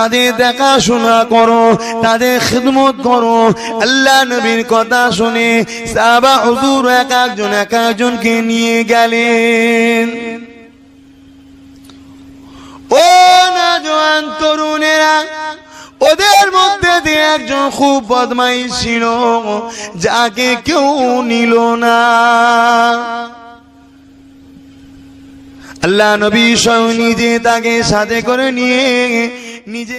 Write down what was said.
তাদের দেখাশোনা করো, তাদের খিদমত করো। আল্লাহ নবীর কথা শুনে সাহাবা হুজুর এক একজন, এক একজনকে নিয়ে গেলেন। ও না জোয়ান তরুণেরা, ওদের মধ্যে দিয়ে একজন খুব বদমাই ছিল, যাকে কেউ নিল না। আল্লাহ নবী স্বয়ং নিজে তাকে সাথে করে নিয়ে নিজে